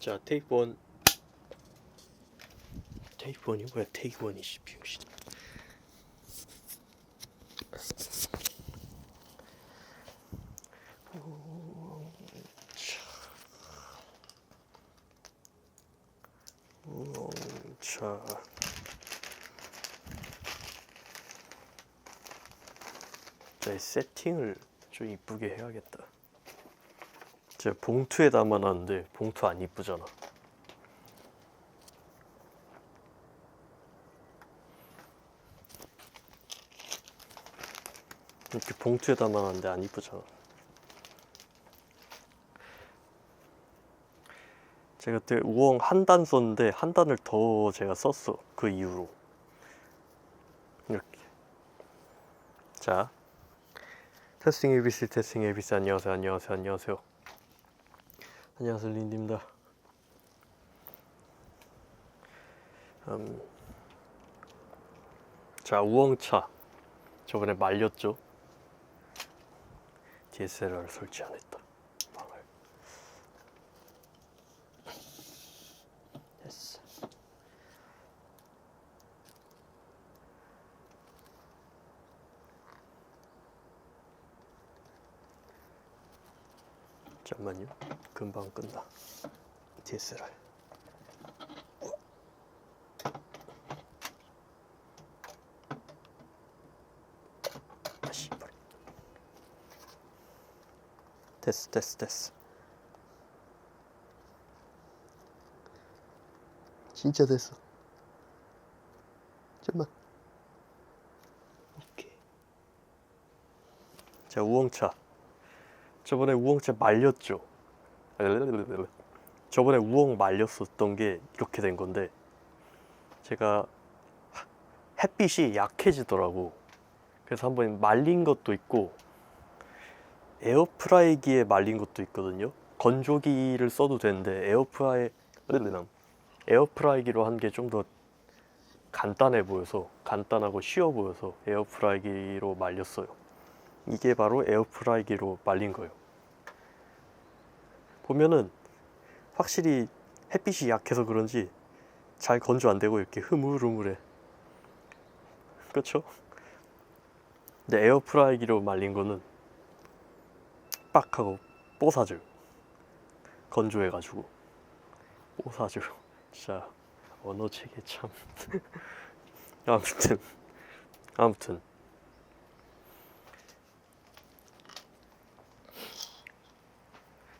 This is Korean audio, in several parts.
자 테이프 원 테이프 원이 뭐야? 테이프 원이 씨 우엉차 자, 이 세팅을 좀 이쁘게 해야겠다. 제가 봉투에 담아놨는데 봉투 안 이쁘잖아. 이렇게 봉투에 담아놨는데 안 이쁘잖아. 제가 그때 우엉 한 단 썼는데 한 단을 더 제가 썼어. 그 이후로. 이렇게. 자, 테스팅 ABC 테스팅 ABC 안녕하세요 안녕하세요 안녕하세요 안녕하세요 린디입니다. 음, 자 우엉차. 저번에 말렸죠? DSLR 설치 안 했다 잠깐만요. 금방 끝나. DSLR. 아 씨발. 됐어 됐어 됐어. 진짜 됐어. 잠만. 오케이. 자 우엉차. 저번에 우엉차 말렸죠. 저번에 우엉 말렸었던 게 이렇게 된 건데 제가 햇빛이 약해지더라고. 그래서 한번 말린 것도 있고 에어프라이기에 말린 것도 있거든요. 건조기를 써도 되는데 에어프라이 에어프라이기로 한 게 좀 더 간단해 보여서 간단하고 쉬워 보여서 에어프라이기로 말렸어요. 이게 바로 에어프라이기로 말린 거예요. 보면은 확실히 햇빛이 약해서 그런지 잘 건조 안 되고 이렇게 흐물흐물해. 그렇죠? 근데 에어프라이기로 말린 거는 빡 하고 뽀사져요. 건조해가지고 뽀사져요. 진짜 언어 체계 참. 아무튼 아무튼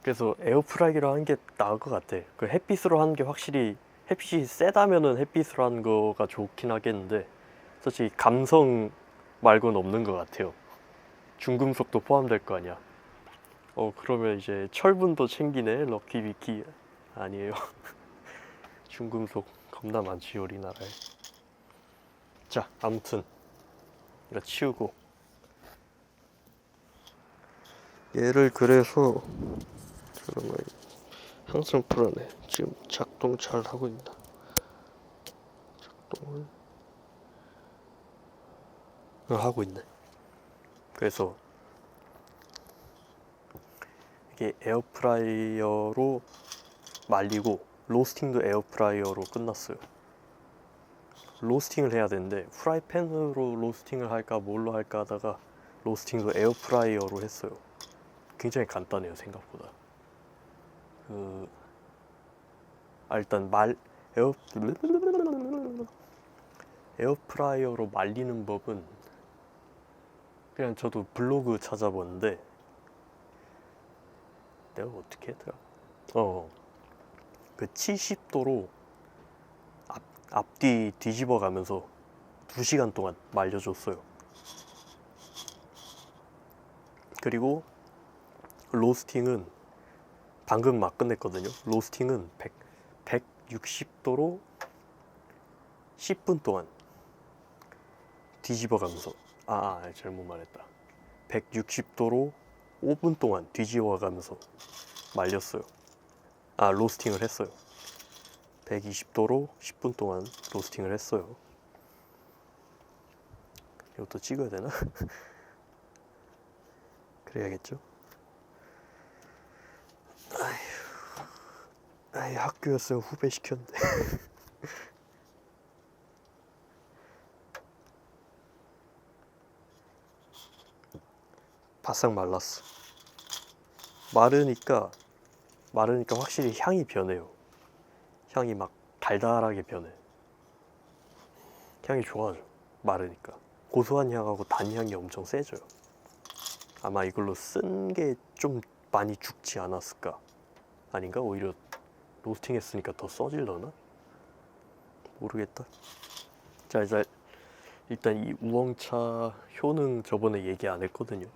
그래서 에어프라이기로 하는 게 나을 것 같아. 그 햇빛으로 하는 게 확실히 햇빛이 세다면은 햇빛으로 하는 거가 좋긴 하겠는데 솔직히 감성 말고는 없는 것 같아요. 중금속도 포함될 거 아니야. 어 그러면 이제 철분도 챙기네 럭키 비키 아니에요. 중금속 겁나 많지 우리나라에. 자 아무튼 이거 치우고 얘를 그래서 그러면 항상 불안해. 지금 작동 잘 하고 있나? 작동을 어, 하고 있네. 그래서 이게 에어프라이어로 말리고 로스팅도 에어프라이어로 끝났어요. 로스팅을 해야 되는데 프라이팬으로 로스팅을 할까 뭘로 할까 하다가 로스팅도 에어프라이어로 했어요. 굉장히 간단해요 생각보다. 그 아, 일단 말 에어 에어프라이어로 말리는 법은 그냥 저도 블로그 찾아봤는데 내가 어떻게 했더라? 어, 그 70도로 앞, 앞뒤 뒤집어 가면서 2시간 동안 말려줬어요. 그리고 로스팅은 방금 막 끝냈거든요. 로스팅은 100, 160도로 10분 동안 뒤집어 가면서 아, 아 잘못 말했다. 160도로 5분 동안 뒤집어 가면서 말렸어요. 아 로스팅을 했어요. 120도로 10분 동안 로스팅을 했어요. 이것도 찍어야 되나? 그래야겠죠? 아이 학교였으면 후배 시켰는데. 바싹 말랐어. 마르니까 마르니까 확실히 향이 변해요. 향이 막 달달하게 변해. 향이 좋아져. 마르니까 고소한 향하고 단 향이 엄청 세져요. 아마 이걸로 쓴 게 좀 많이 죽지 않았을까? 아닌가? 오히려 로스팅 했으니까 더 써질려나? 모르겠다. 자, 이제 일단 이 우엉차 효능 저번에 얘기 안 했거든요.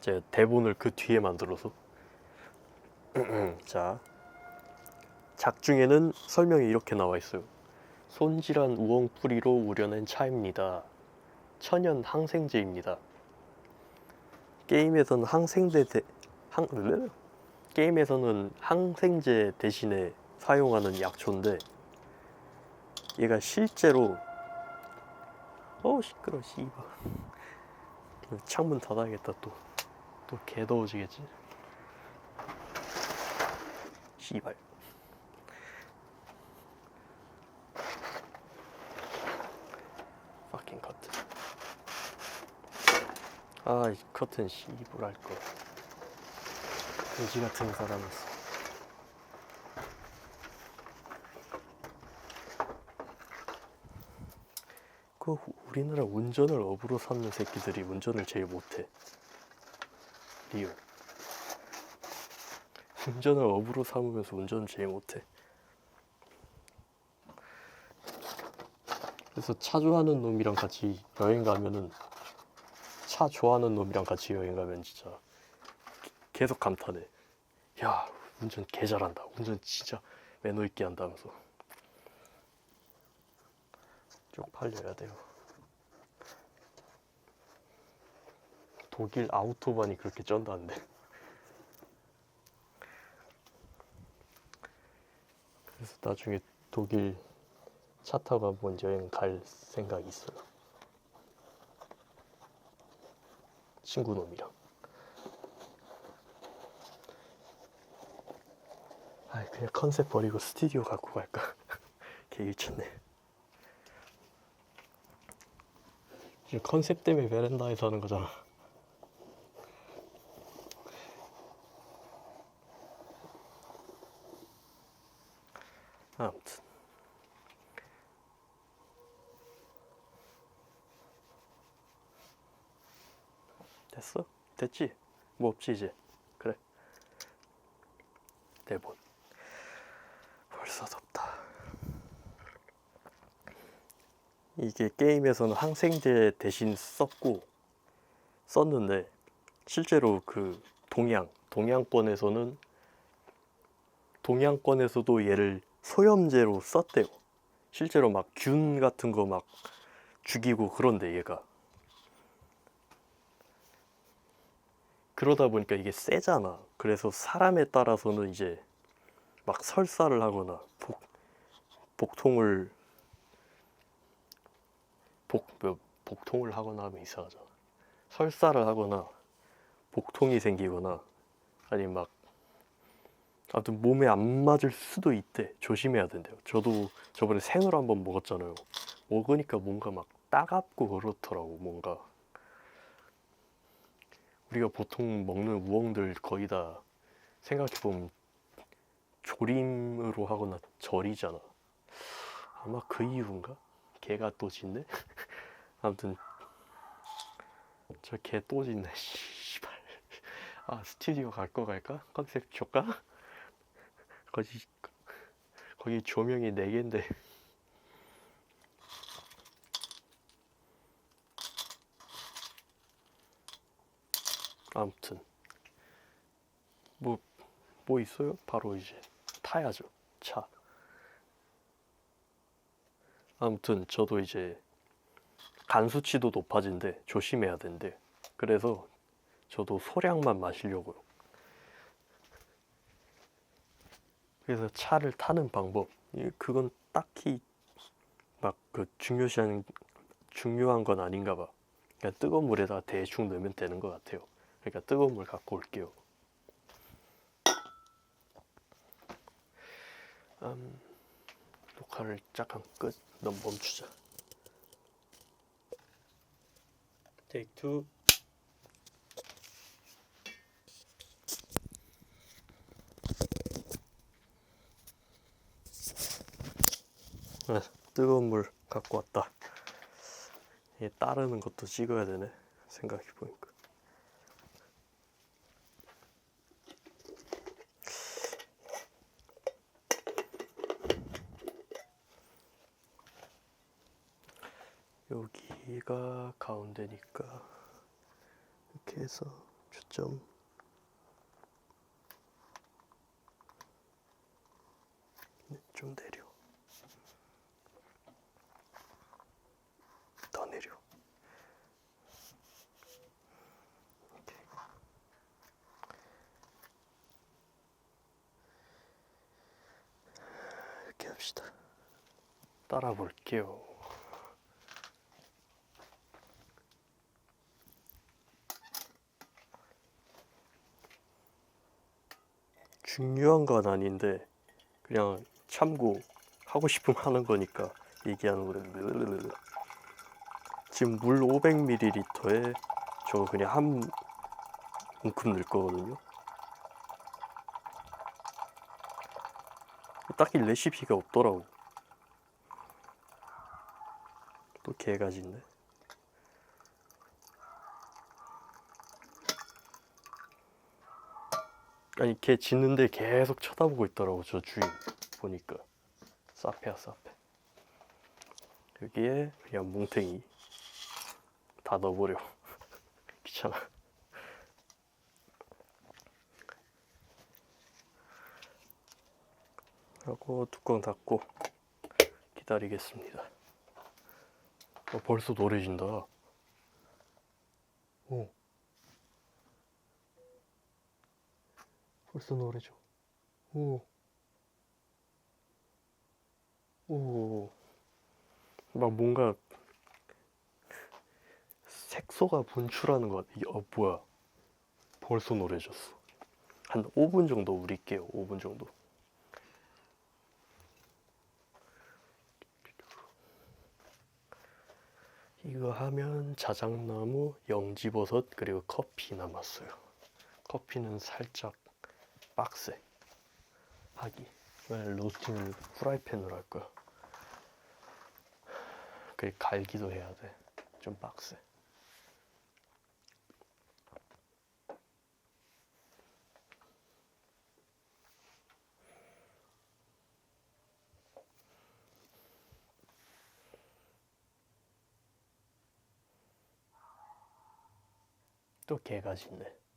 제가 대본을 그 뒤에 만들어서. 자, 작 중에는 설명이 이렇게 나와 있어요. 손질한 우엉 뿌리로 우려낸 차입니다. 천연 항생제입니다. 게임에서는 항생제 대, 항, 으? 게임에서는 항생제 대신에 사용하는 약초인데 얘가 실제로 어 시끄러 씨발. 창문 닫아야겠다 또. 또 개더워지겠지. 씨발. Fucking 커튼 아이 커튼 씨발 할거 돼지 같은 사람이었어. 그 우- 우리나라 운전을 업으로 삼는 새끼들이 운전을 제일 못해. 리얼 운전을 업으로 삼으면서 운전을 제일 못해. 그래서 차 좋아하는 놈이랑 같이 여행 가면은 차 좋아하는 놈이랑 같이 여행 가면 진짜 계속 감탄해. 야 운전 개 잘한다. 운전 진짜 매너 있게 한다면서. 쭉 팔려야 돼요. 독일 아우토반이 그렇게 쩐다는데. 그래서 나중에 독일 차 타고 한번 여행 갈 생각이 있어요. 친구 놈이랑 아 그냥 컨셉 버리고 스튜디오 갖고 갈까? 개 일쳤네. 지금 컨셉 때문에 베란다에서 하는 거잖아. 아무튼. 됐어? 됐지? 뭐 없지 이제? 그래. 대본 벌써 덥다 이게 게임에서는 항생제 대신 썼고 썼는데 실제로 그 동양 동양권에서는 동양권에서도 얘를 소염제로 썼대요 실제로 막 균 같은 거 막 죽이고 그런데 얘가 그러다 보니까 이게 세잖아. 그래서 사람에 따라서는 이제 막 설사를 하거나 복, 복통을 복, 뭐, 복통을 하거나 하면 이상하잖아. 설사를 하거나 복통이 생기거나 아니면 막 아무튼 몸에 안 맞을 수도 있대. 조심해야 된대요. 저도 저번에 생으로 한번 먹었잖아요. 먹으니까 뭔가 막 따갑고 그렇더라고. 뭔가 우리가 보통 먹는 우엉들 거의 다 생각해 보면 조림으로 하거나 절이잖아. 아마 그 이유인가? 개가 또 짖네? 아무튼 저 개 또 짖네. 씨발. 아 스튜디오 갈 거 갈까? 컨셉 줄까? 거기 거기 조명이 네 개인데. 아무튼 뭐뭐 있어요? 바로 이제 타야죠 차. 아무튼 저도 이제 간 수치도 높아진대 조심해야 된대. 그래서 저도 소량만 마시려고요. 그래서 차를 타는 방법 이- 그건 딱히 막 그 중요시한 중요한 건 아닌가 봐. 그냥 뜨거운 물에다 대충 넣으면 되는 것 같아요. 그러니까 뜨거운 물 갖고 올게요. 음, 녹화를 잠깐 끝. 넌 멈추자. 테이크 투. 네, 뜨거운 물 갖고 왔다. 얘 따르는 것도 찍어야 되네. 생각해 보니까. 여기가 가운데니까. 이렇게 해서 초점. 네, 좀 내려. 더 내려. 이렇게. 이렇게 합시다. 따라 볼게요 중요한 건 아닌데 그냥 참고 하고 싶으면 하는 거니까 얘기하는 거래. 지금 물 500ml에 저거 그냥 한 움큼 넣을 거거든요. 딱히 레시피가 없더라고. 또 개가지인데. 아니 걔 짖는데 계속 쳐다보고 있더라고 저 주인. 보니까. 사페야 사페. 여기에 그냥 뭉탱이. 다 넣어버려. 귀찮아. 하고 뚜껑 닫고 기다리겠습니다. 어, 벌써 노래진다. 오 벌써 노래죠. 오. 오. 막 뭔가 색소가 분출하는 것 같아. 어, 뭐야. 벌써 노래졌어. 한 5분 정도 우릴게요. 5분 정도. 이거 하면 자작나무, 영지버섯, 그리고 커피 남았어요. 커피는 살짝 빡세 하기. 왜 로스팅을 프라이팬으로 할 거야? 그리고 갈기도 해야 돼좀 빡세 또 개가 짖네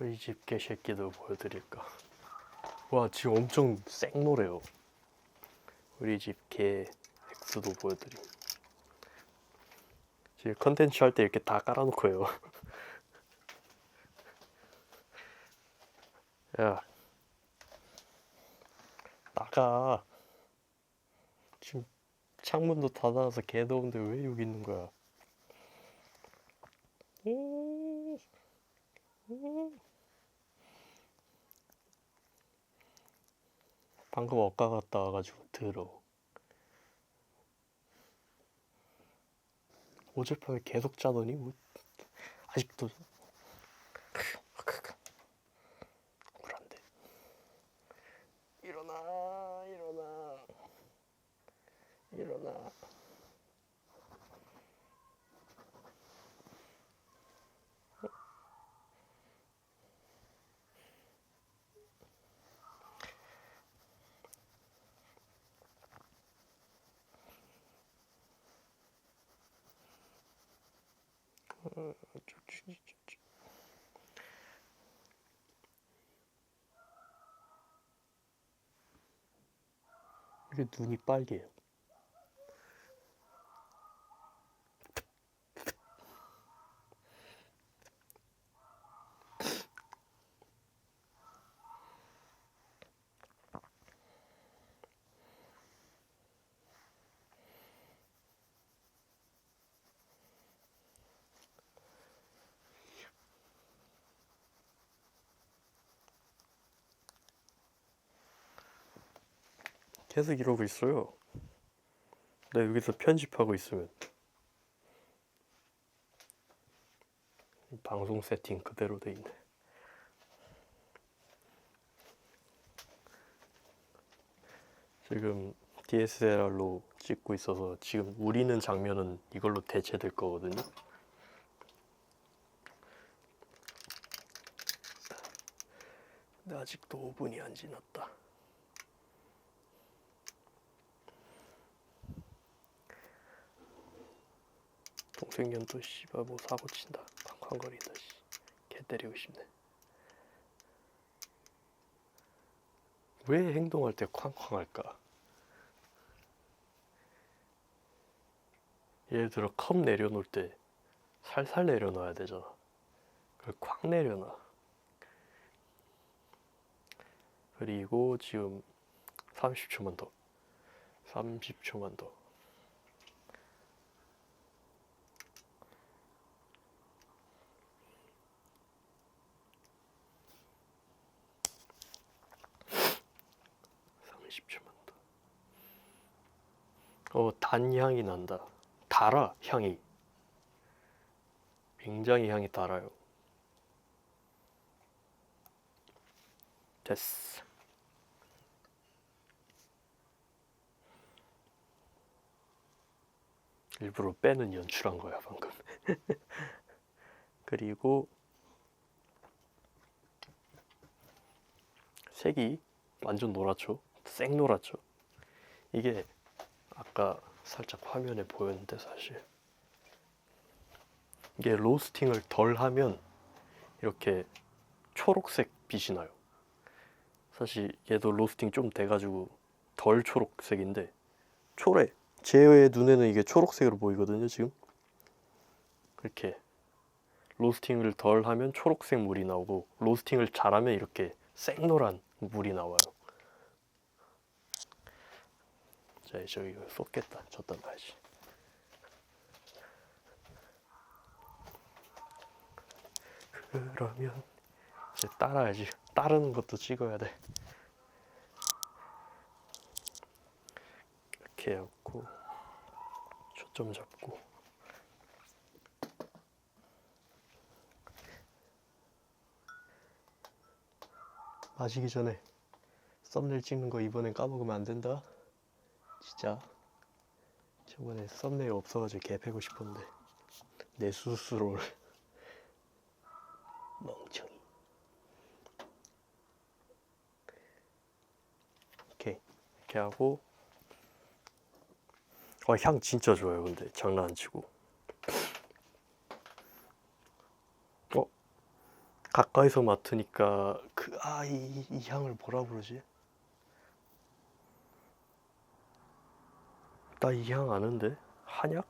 우리 집 개새끼도 보여드릴까? 와 지금 엄청 쌩노래요. 우리 집개 엑스도 보여드림. 지금 컨텐츠 할 때 이렇게 다 깔아놓고 해요. 야 나가. 지금 창문도 닫아놔서 개 더운데 왜 여기 있는 거야? 음. 음. 방금 엇가 갔다 와가지고 들어. 어젯밤에 계속 자더니 뭐 아직도 쿨한데. 일어나 일어나 일어나. 이게 눈이 빨개요. 계속 이러고 있어요. 나 여기서 편집하고 있으면 방송 세팅 그대로 돼 있네. 지금 DSLR로 찍고 있어서 지금 우리는 장면은 이걸로 대체될 거거든요. 근데 아직도 5분이 안 지났다. 또 씨발 뭐 사고 친다. 쾅쾅거린다 씨. 개 때리고 싶네. 왜 행동할 때 쾅쾅할까? 예를 들어 컵 내려놓을 때 살살 내려놔야 되잖아. 그걸 쾅 내려놔. 그리고 지금 30초만 더. 30초만 더. (30초만) 더. 어, 단향이 난다. 달아, 향이. 굉장히 향이 달아요. 됐어. 일부러 빼는 연출한 거야, 방금. 그리고 색이 완전 노랗죠? 생 노랗죠? 이게 아까 살짝 화면에 보였는데 사실. 이게 로스팅을 덜 하면 이렇게 초록색 빛이 나요. 사실 얘도 로스팅 좀 돼가지고 덜 초록색인데 초래 제의 눈에는 이게 초록색으로 보이거든요 지금. 이렇게 로스팅을 덜 하면 초록색 물이 나오고 로스팅을 잘하면 이렇게 생노란 물이 나와요 자 이제 이거 쏟겠다 졌단 봐야지 그러면 이제 따라야지. 따르는 것도 찍어야 돼. 이렇게 해갖고 초점 잡고. 마시기 전에 썸네일 찍는 거 이번엔 까먹으면 안 된다 진짜 저번에 썸네일 없어가지고 개 패고 싶었는데 내 스스로를 멍청이. 오케이. 이렇게 하고. 어, 향 진짜 좋아요 근데. 장난 안 치고. 어? 가까이서 맡으니까 그 아 이 이 향을 뭐라 부르지? 나 이 향 아는데 한약?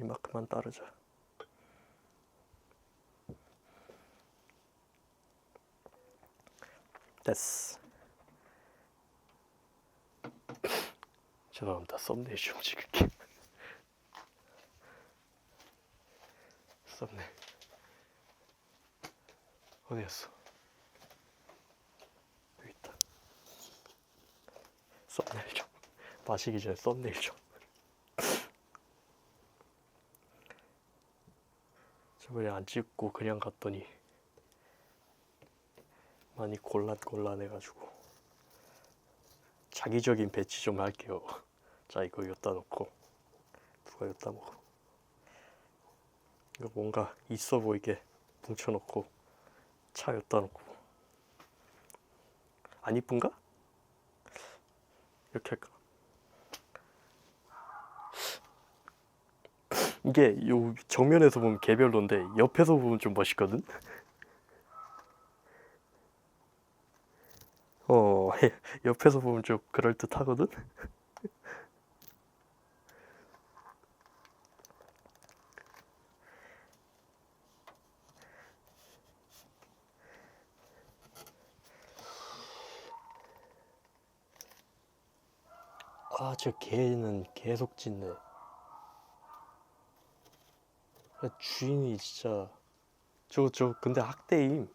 이만큼만 따르자. 됐어. 죄송합니다. 썸네일 좀 찍을게. 썸네일. 어디였어? 여기 있다. 썸네일 좀. 마시기 전에 썸네일 좀. 저번에 안 찍고 그냥 갔더니 많이 곤란곤란해가지고 자기적인 배치 좀 할게요. 자 이거 여기다 놓고 누가 여기다 먹어. 이거 뭔가 있어 보이게 뭉쳐놓고 차 여기다 놓고 안 이쁜가? 이렇게 할까? 이게 요 정면에서 보면 개별로인데 옆에서 보면 좀 멋있거든. 어 옆에서 보면 좀 그럴 듯 하거든. 아 저 개는 계속 짖네. 아, 주인이 진짜 저저 근데 학대임.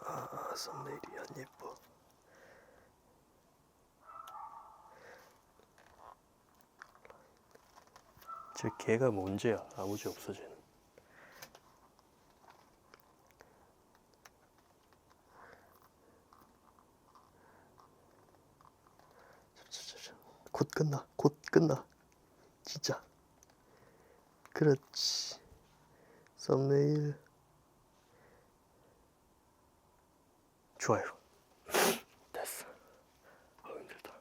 아, 썸네일이 안 예뻐. 저 개가 문제야. 아무지 없어 쟤는. 자자자자. 곧 끝나. 곧 끝나. 진짜. 그렇지. 썸네일. 좋아요. 됐어. 아 힘들다.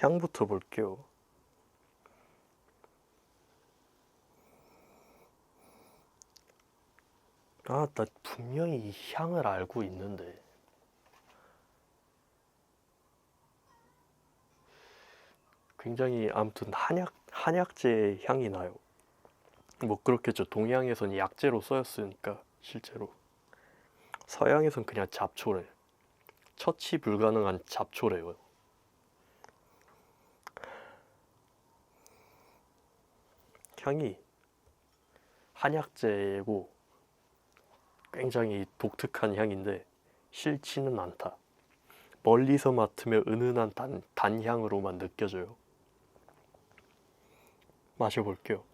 향부터 볼게요. 아, 나 분명히 이 향을 알고 있는데. 굉장히 아무튼 한약 한약재 향이 나요. 뭐 그렇겠죠. 동양에선 약재로 쓰였으니까 실제로. 서양에선 그냥 잡초래. 처치 불가능한 잡초래요. 향이 한약재고 굉장히 독특한 향인데 싫지는 않다. 멀리서 맡으면 은은한 단, 단향으로만 느껴져요. 마셔볼게요.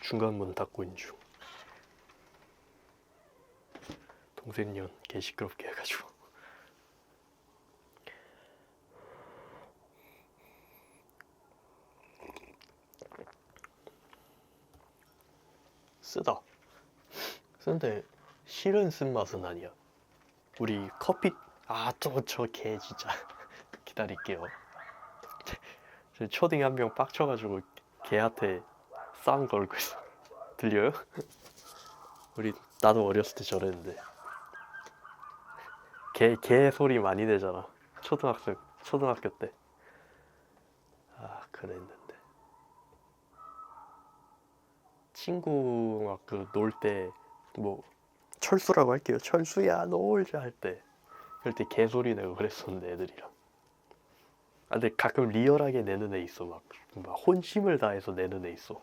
중간 문 닫고 있는 중. 동생 년 개 시끄럽게 해가지고. 쓰다. 쓴데 실은 쓴맛은 아니야. 우리 커피 아또저개 진짜 기다릴게요. 저 초딩 한 명 빡쳐가지고 개한테 싸움 걸고 있어. 들려요? 우리 나도 어렸을 때 저랬는데 개 개 소리 많이 내잖아. 초등학생 초등학교 때. 아 그랬는데 친구 막그놀때 뭐 철수라고 할게요. 철수야 놀자 할 때 그럴 때 개소리 내고 그랬었는데 애들이랑. 아 근데 가끔 리얼하게 내는 애 있어 막, 막 혼심을 다해서 내는 애 있어.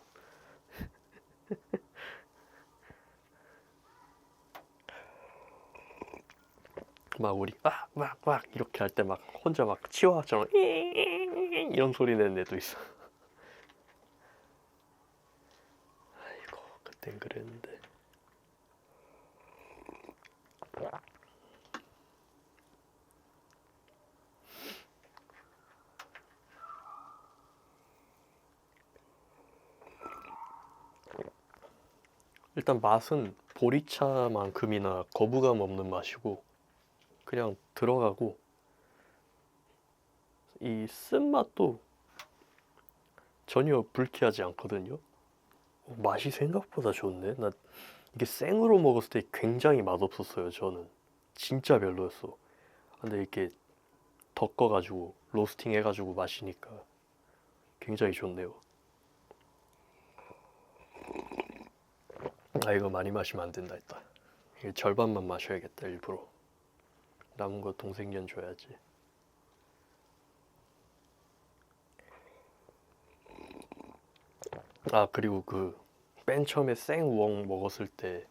막 우리 막막막 이렇게 할 때 막 혼자 막 치와처럼 이런 소리 내는 애도 있어. 아이고 그땐 그랬는데. 일단 맛은 보리차만큼이나 거부감 없는 맛이고 그냥 들어가고 이 쓴맛도 전혀 불쾌하지 않거든요. 어, 맛이 생각보다 좋네. 나 이게 생으로 먹었을 때 굉장히 맛없었어요. 저는 진짜 별로였어. 근데 이렇게 덮어가지고 로스팅 해가지고 마시니까 굉장히 좋네요. 아 이거 많이 마시면 안 된다 했다. 이게 절반만 마셔야겠다 일부러. 남은 거 동생년 줘야지. 아 그리고 그 맨 처음에 생우엉 먹었을 때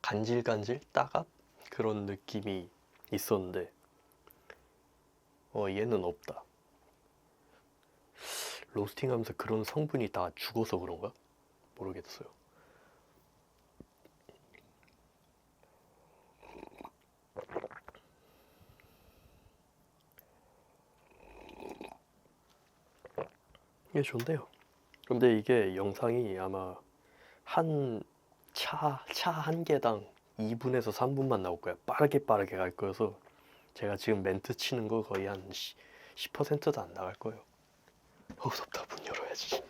간질간질 따갑 그런 느낌이 있었는데 어 얘는 없다. 로스팅하면서 그런 성분이 다 죽어서 그런가? 모르겠어요. 이게 좋네요. 근데 이게 영상이 아마 한 차, 차 한 개당 2분에서 3분만 나올 거야. 빠르게 빠르게 갈 거여서 제가 지금 멘트 치는 거 거의 한 10%도 안 나갈 거예요. 어우, 덥다. 문 열어야지.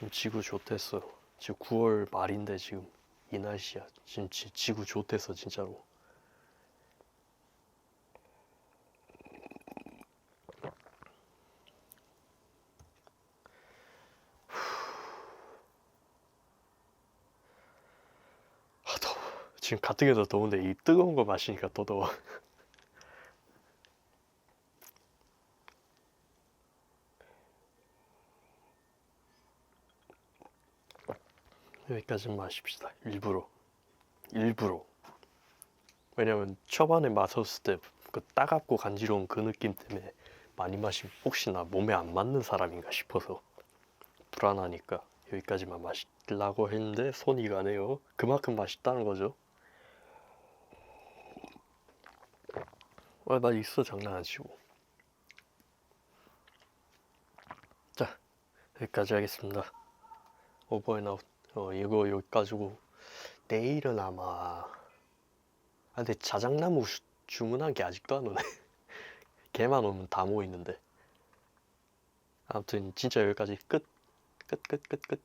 지금 지구 좋댔어. 지금 9월 말인데 지금 이 날씨야. 지금 지, 지구 좋댔어 진짜로. 지금 가뜩이나 더운데 이 뜨거운 거 마시니까 더 더워. 여기까지 마십시다. 일부러. 일부러. 왜냐면 초반에 마셨을 때 그 따갑고 간지러운 그 느낌 때문에 많이 마시면 혹시나 몸에 안 맞는 사람인가 싶어서 불안하니까 여기까지만 마시려고 했는데 손이 가네요. 그만큼 맛있다는 거죠. 어, 맛 있어 장난 안 치고. 자 여기까지 하겠습니다. 오버앤아웃 어 이거 여기까지고 내일은 아마 아 근데 자작나무 주- 주문한 게 아직도 안 오네. 걔만 오면 다 모이는데. 아무튼 진짜 여기까지 끝. 끝 끝 끝 끝.